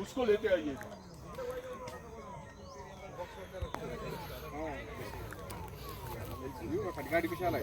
उसको लेते आइए गाडी कशी आलाय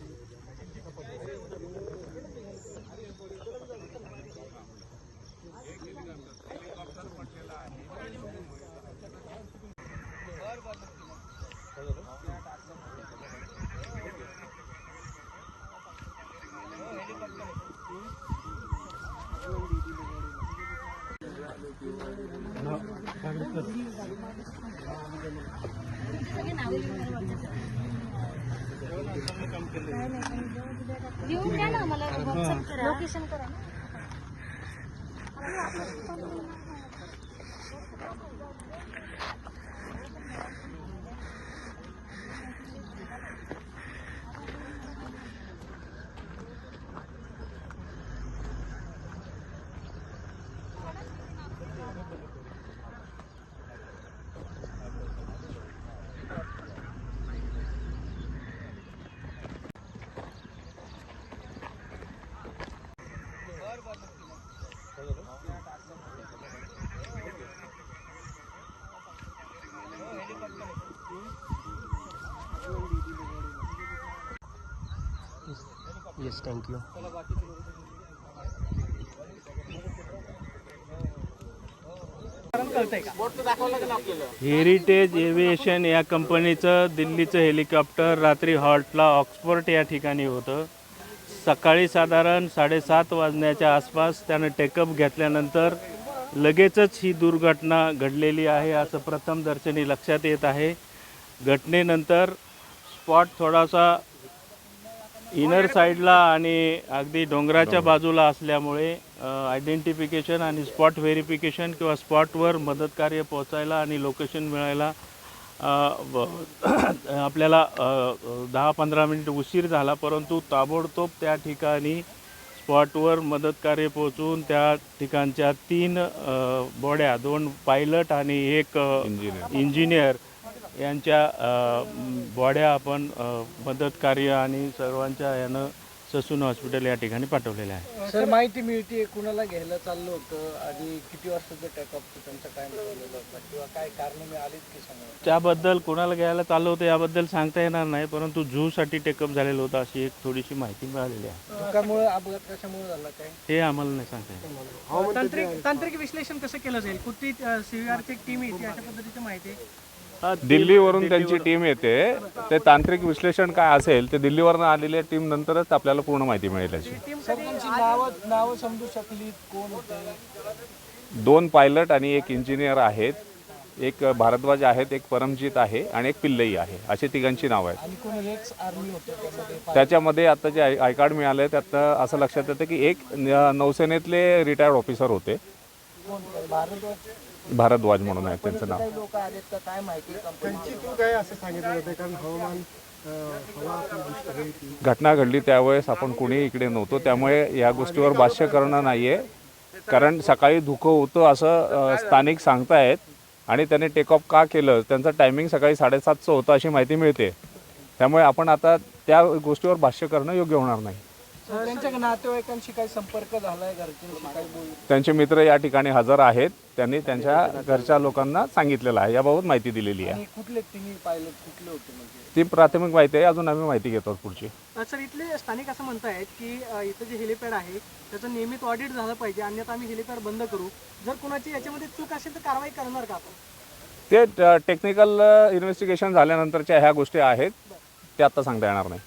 हेलिकॉप्टर पडलेला आहे बरं हेलिकॉप्टर लिहून द्या ना मला व्हॉट्सअप करा. लोकेशन करा ना. येस थँक्यू हेरिटेज एव्हिएशन या कंपनीचं दिल्लीचं हेलिकॉप्टर रात्री हॉल्टला ऑक्सफोर्ट या ठिकाणी होतं. सकाळी साधारण साडेसात वाजण्याच्या आसपास त्यानं टेकअप घेतल्यानंतर लगेचच ही दुर्घटना घडलेली आहे असं प्रथम दर्शनी लक्षात येत आहे. घटनेनंतर स्पॉट थोडासा इनर साईडला आणि अगदी डोंगराच्या बाजूला असल्यामुळे आयडेंटिफिकेशन आणि स्पॉट व्हेरिफिकेशन किंवा स्पॉटवर मदत कार्य पोचायला आणि लोकेशन मिळायला आपल्याला दहा पंधरा मिनिट उशीर झाला परंतु ताबडतोब त्या ठिकाणी स्पॉटवर मदत कार्य पोहोचून त्या ठिकाणच्या तीन बॉड्या दोन पायलट आणि एक इंजिनियर यांच्या बॉड्या आपण मदत कार्य आणि सर्वांच्या यानं ससून हॉस्पिटल या ठिकाणी पाठवलेले आहे. सर माहिती मिळते कुणाला घ्यायला चाललं होतं? आणि किती वाजताचं टॅकअप त्यांचा काय होता? किंवा काय कारण मी आलीच की समोर? त्याबद्दल कोणाला घ्यायला चाललं होतं याबद्दल सांगता येणार नाही परंतु झूसाठी टेकअप झालेलं होतं अशी एक थोडीशी माहिती मिळालेली आहे. धुक्यामुळे अपघात कशामुळे झाला काय? हे आम्हाला नाही सांगता येणार. तांत्रिक तांत्रिक विश्लेषण कसं केलं जाईल? कुठली सीव्हीआरची एक टीम येते अशा पद्धतीची माहिती. हा, दिल्लीवरून त्यांची टीम येते. ते तांत्रिक विश्लेषण काय असेल ते दिल्लीवरून आलेल्या टीम नंतरच आपल्याला पूर्ण माहिती मिळेल नावं नावं समजू शकली कोण होते? दोन पायलट आणि एक इंजिनियर आहेत. एक भारद्वाज आहेत एक परमजीत आहे आणि एक पिल्लई आहे. अशी तिघांची नावं आहेत. आणि कोण एक्स आर्मी होते त्यामध्ये? त्याच्यामध्ये आता जे आय आय कार्ड मिळालं त्यात असं लक्षात येतं की एक न- नौसेनेतले रिटायर्ड ऑफिसर होते. भारद्वाज म्हणून आहे त्यांचं नाव. काही लोक आलेत का? काय माहिती कंपनी काय असं सांगितलं होतं? कारण हवामान अं, हवा आपली दुष्ट होती घटना घडली त्यावेळेस आपण कुणी इकडे नव्हतो. त्यामुळे या गोष्टीवर भाष्य करणं नाही आहे कारण सकाळी धुकं होतं असं अ, स्थानिक सांगतायत. आणि त्याने टेकऑफ का केलं? त्यांचं टायमिंग सकाळी साडेसातचं होतं अशी माहिती मिळते. त्यामुळे आपण आता त्या गोष्टीवर भाष्य करणं योग्य होणार नाही. त्यांच्या नातेवाईकांशी काही संपर्क झालाय घरच्यांशी काही बोल? त्यांचे मित्र या ठिकाणी हजर आहेत. त्यांनी त्यांच्या घरच्या लोकांना सांगितलेलं आहे. याबाबत माहिती दिलेली आहे. आणि कुठले तिन्ही पायलट कुठले होते म्हणजे? ती प्राथमिक माहिती आहे. अजून आम्ही माहिती घेतो पुढची. अ, सर इथले स्थानिक असं म्हणतायत की अ, इथं जे हेलिपॅड आहे त्याचं नियमित ऑडिट झालं पाहिजे. अन्यथा आम्ही हेलिपॅड बंद करू. जर कुणाची याच्यामध्ये चूक असेल तर कारवाई करणार का आपण? ते टेक्निकल इन्व्हेस्टिगेशन झाल्यानंतरच्या ह्या गोष्टी आहेत. ते आत्ता सांगता येणार नाही.